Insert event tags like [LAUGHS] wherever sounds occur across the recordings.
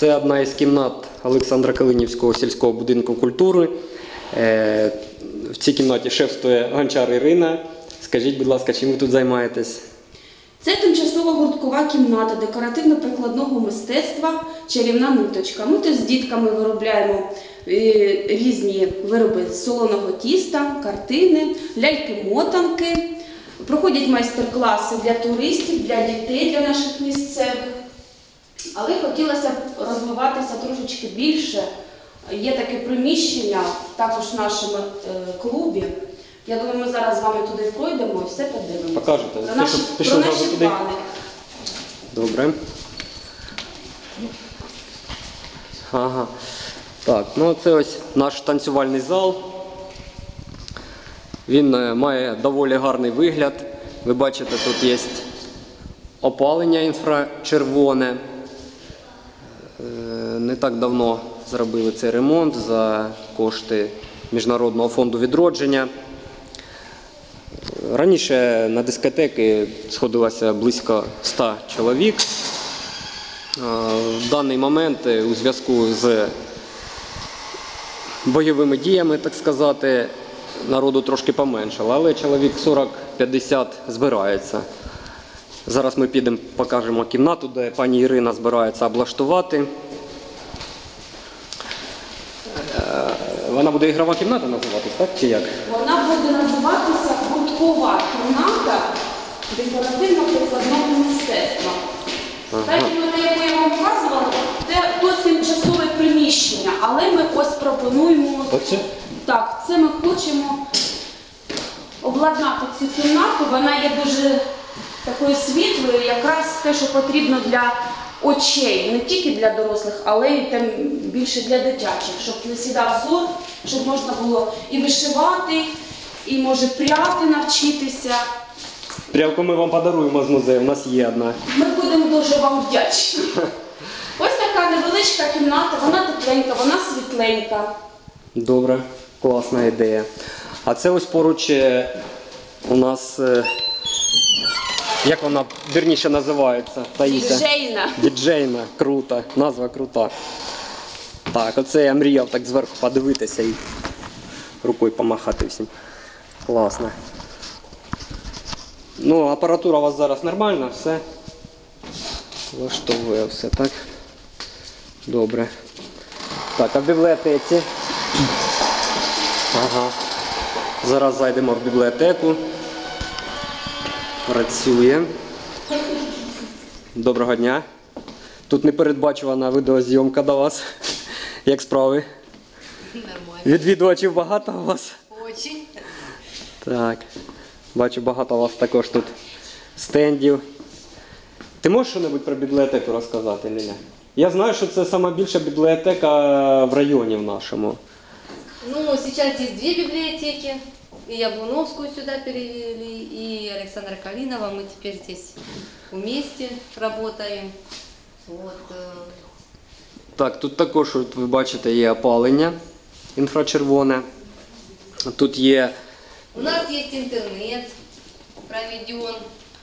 Це одна із кімнат Олександра Калинівського сільського будинку культури. Е, В цій кімнаті шефствує гончар Ірина. Скажіть, будь ласка, чим ви тут займаєтесь? Це тимчасова гурткова кімната декоративно-прикладного мистецтва Чарівна ниточка. Ми тут з дітками виробляємо е, різні вироби з солоного тіста, картини, ляльки-мотанки. Проходять майстер-класи для туристів, для дітей, для наших місцевих. Але хотілося б розвиватися трошечки більше. Є таке приміщення також в нашому е, клубі. Я думаю, ми зараз з вами туди пройдемо і все подивимося. Покажете? Про наші, про наші плани. Добре. Ага. Так, ну це ось наш танцювальний зал. Він е, має доволі гарний вигляд. Ви бачите, тут є опалення інфрачервоне. Не так давно зробили цей ремонт за кошти Міжнародного фонду відродження. Раніше на дискотеки сходилося близько 100 чоловік. В даний момент у зв'язку з бойовими діями, так сказати, народу трошки поменшало, але чоловік 40-50 збирається. Зараз ми підемо, покажемо кімнату, де пані Ірина збирається облаштувати. Вона буде ігрова кімната називатись, так чи як? Вона буде називатися гурткова кімната декоративно-прикладного мистецтва. Та кімната, яку я вам показувала, це то тимчасове приміщення, але ми ось пропонуємо. Оце? Так, це ми хочемо обладнати цю кімнату. Вона є дуже такою світлою, якраз те, що потрібно для очей, не тільки для дорослих, але й там більше для дитячих, щоб не сідав зор, щоб можна було і вишивати, і може пряти навчитися. Прялку ми вам подаруємо з музею, у нас є одна. Ми будемо дуже вам вдячні. [LAUGHS] Ось така невеличка кімната, вона тепленька, вона світленька. Добре, класна ідея. А це ось поруч е, у нас. Як вона вірніше називається? Таїся. Діджейна. Діджейна, крута, назва крута. Так, оце я мріяв так зверху подивитися і рукою помахати всім. Класно. Ну, апаратура у вас зараз нормальна, все. Влаштовує все, так? Добре. Так, а в бібліотеці. Ага. Зараз зайдемо в бібліотеку. Працює. Доброго дня. Тут непередбачувана відеозйомка до вас. Як справи? Нормально. Відвідувачів багато у вас? Очень. Так. Бачу, багато у вас також тут стендів. Ти можеш щось про бібліотеку розказати, Ліля? Я знаю, що це сама більша бібліотека в районі в нашому. Ну, сейчас здесь две библиотеки. И Яблуновскую сюда перевели, и Александра Калинова. Мы теперь здесь вместе работаем. Вот. э, Так, тут також, от ви бачите, є опалення інфрачервоне. Тут є. У нас есть интернет проведен.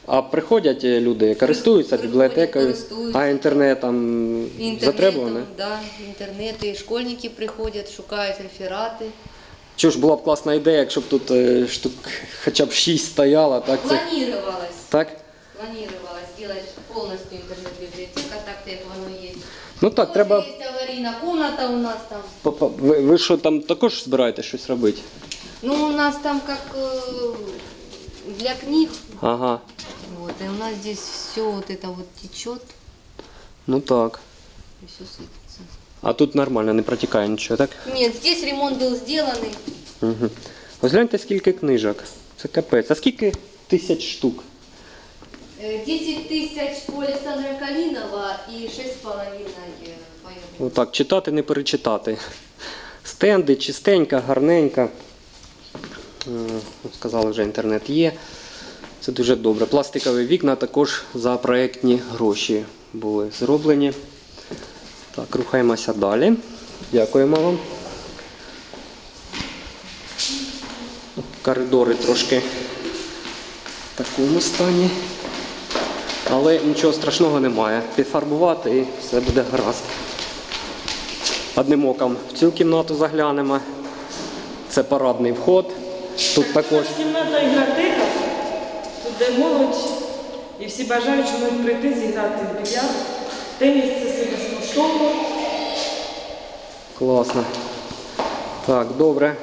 А приходять е, люди, користуються Приходять, бібліотекою, користуються. а інтернетом Интернетом, затребуване? да, интернет, и школьники приходят, шукают рефераты. Чого ж була б класна ідея, якщо б тут е, штук хоча б 6 стояло, так? Це, Планировалось, так? планировалось сделать полностью интернет-библиотека, так-то это оно есть. Ну так, треба. Есть аварийная комната у нас там. Папа, Ви, ви що там також збираєтесь щось робити? Ну, у нас там как э, для книг. Ага. Вот, и у нас здесь все вот это вот течет Ну так. и все сыпется. А тут нормально, не протікає нічого, так? Нет, здесь ремонт был сделанный. Угу. Ось гляньте, скільки книжок. Це капець. А скільки тисяч штук? Э, 10 тысяч по Александра Калинова и 6,5 по Яблоку. Отак, читати, не перечитати. Стенди, чистенька, гарненька. М, Сказали, вже інтернет є. Це дуже добре. Пластикові вікна також за проєктні гроші були зроблені. Так, рухаємося далі. Дякуємо вам. Коридори трошки в такому стані. Але нічого страшного немає. Підфарбувати і все буде гаразд. одним оком в цю кімнату заглянемо. Це парадний вход. Тут також Кімната ігротека, тут де молодь і всі бажаючі можуть прийти зіграти в більярд. Теніс це безкоштовно. класно. Так, добре.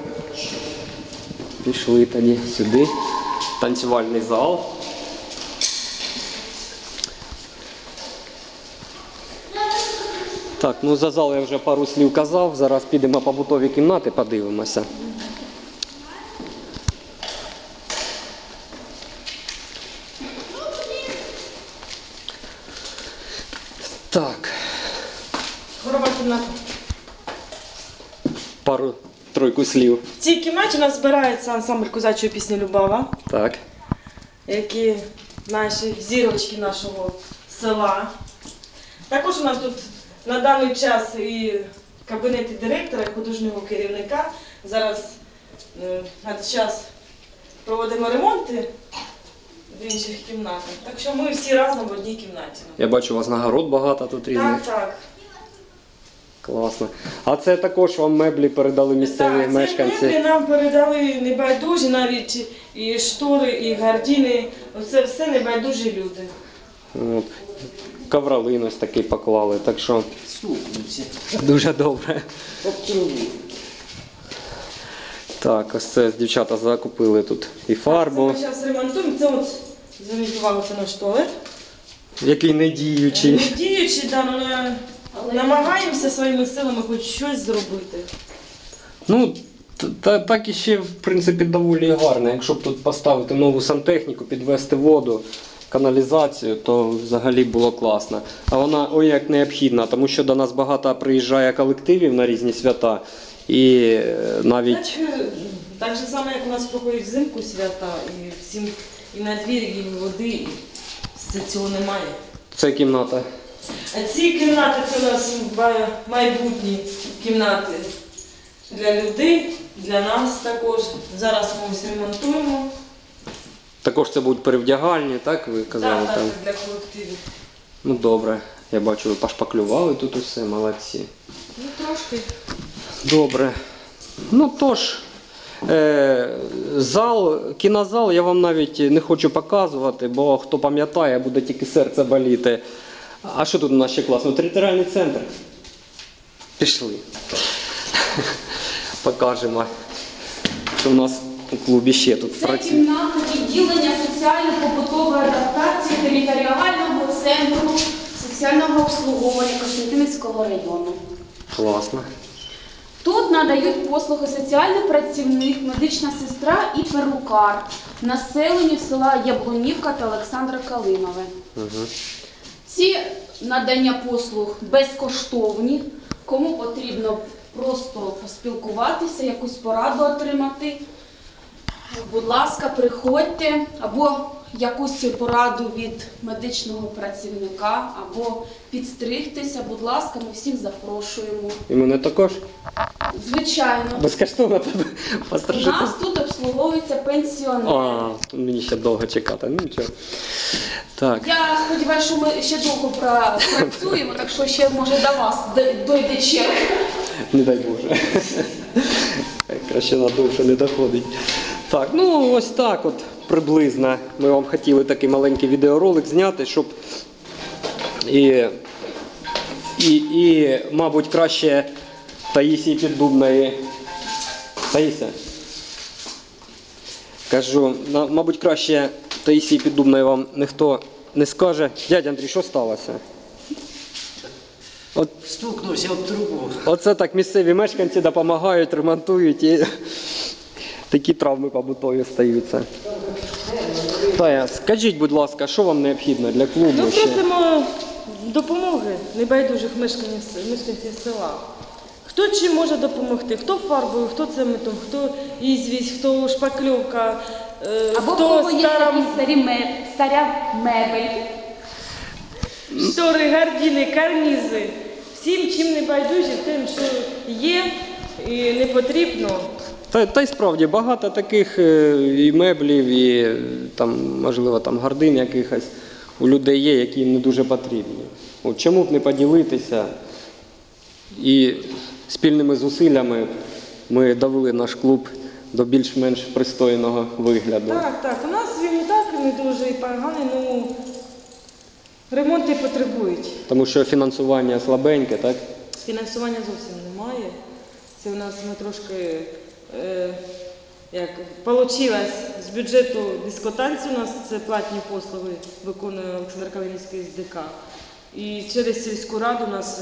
Пішли тоді сюди. Танцювальний зал. Так, ну за зал я вже пару слів казав. Зараз підемо по побутові кімнати, подивимося. Так, Горова кімната. пару тройку слів. В цій кімнаті у нас збирається ансамбль козачої пісні Любава, Так. які наші зірочки нашого села. Також у нас тут на даний час і кабінети директора, і художнього керівника. Зараз е, на час проводимо ремонти в інших кімнатах. Так що ми всі разом в одній кімнаті. Я бачу, у вас нагород багато тут різних. Так, так. Класно. А це також вам меблі передали місцеві так, мешканці. Ці меблі нам передали небайдужі, навіть і штори, і гардіни. Оце все небайдужі люди. От. Ковролин ось такий поклали, так що дуже добре. Так, ось це дівчата закупили тут і фарбу, Це ми зараз ремонтуємо. Це от зверніть наш туалет. який не діючий. Да, ну, на- намагаємося своїми силами хоч щось зробити. Ну, та, так і ще, в принципі, доволі гарно. Якщо б тут поставити нову сантехніку, підвести воду, каналізацію, то взагалі було класно. А вона ой як необхідна, тому що до нас багато приїжджає колективів на різні свята. І е, навіть Так, е, так же само, як у нас проходять взимку свята, і всім і на двірі, і води, і все цього немає. ця кімната. А ці кімнати це у нас майбутні кімнати для людей, для нас також. Зараз ми ось ремонтуємо. Також це будуть перевдягальні, так ви казали Так, так, там. для колективів. Ну добре. Я бачу, ви пошпаклювали тут усе, молодці. Ну трошки. Добре. Ну тож, е, зал, кінозал я вам навіть не хочу показувати, бо хто пам'ятає, буде тільки серце боліти. А що тут у нас ще класно? Територіальний центр. Пішли. [LAUGHS] Покажемо, що в нас у клубі ще тут Це працює. кімната відділення соціально-побутової адаптації територіального центру соціального обслуговування Костянтинівського району. Класно. Тут надають послуги соціальний працівник, медична сестра і перукар населенню села Яблунівка та Олександра Калинове. Ці надання послуг безкоштовні. Кому потрібно просто поспілкуватися, якусь пораду отримати. Будь ласка, приходьте або якусь пораду від медичного працівника, або підстригтися. Будь ласка, ми всіх запрошуємо. І мене також Звичайно. безкоштовно пострижити. нас тут обслуговуються пенсіонери. А, мені ще довго чекати. Ну нічого. Так. Я сподіваюся, що ми ще довго працюємо, так що ще може до вас дойде черга. Не дай Боже. Краще на довше не доходить. Так, ну ось так от приблизно. Ми вам хотіли такий маленький відеоролик зняти, щоб і, і, і мабуть, краще Таїсії Піддубної. Таїся. Кажу, мабуть, краще Таїсії Піддубної вам ніхто не скаже. Дядя Андрій, що сталося? От Стукнувся об трубу. Оце так місцеві мешканці допомагають, ремонтують і такі травми побутові стаються. Тая, скажіть, будь ласка, що вам необхідно для клубу? Ми ще? просимо допомоги небайдужих мешканців, мешканців села. Хто чим може допомогти? Хто фарбою, хто цементом, хто ізвість, хто шпакльовка, е, Або в хто кого є стара такі старі ме- старя мебель. штори, гардіни, карнізи. Всім, чим не байдужі, тим, що є і не потрібно. Та, та й справді багато таких е, і меблів, і е, там, можливо, там гардин якихось у людей є, які їм не дуже потрібні. От чому б не поділитися і спільними зусиллями ми довели наш клуб до більш-менш пристойного вигляду. Так, так. У нас він і так не дуже і поганий, ну ремонти потребують. Тому що фінансування слабеньке, так? Фінансування зовсім немає. Це у нас ми трошки як вийшло з бюджету дискотанції, у нас це платні послуги виконує Олександр Калинівський з ДК. І через сільську раду у нас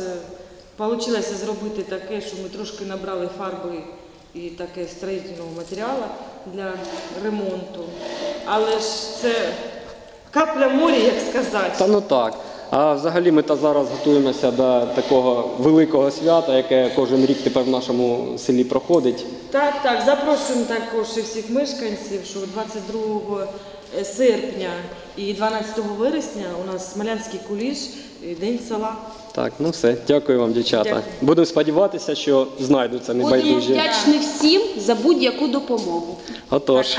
вийшло зробити таке, що ми трошки набрали фарби і таке строїтельного матеріалу для ремонту. Але ж це капля моря, як сказати. Та ну так. А взагалі ми та зараз готуємося до такого великого свята, яке кожен рік тепер в нашому селі проходить. Так, так, запрошуємо також і всіх мешканців, що 22 серпня і 12 вересня у нас Смолянський куліш, і День села. Так, ну все, дякую вам, дівчата. Дякую. Будемо сподіватися, що знайдуться Будемо небайдужі. вдячні всім за будь-яку допомогу. Отож,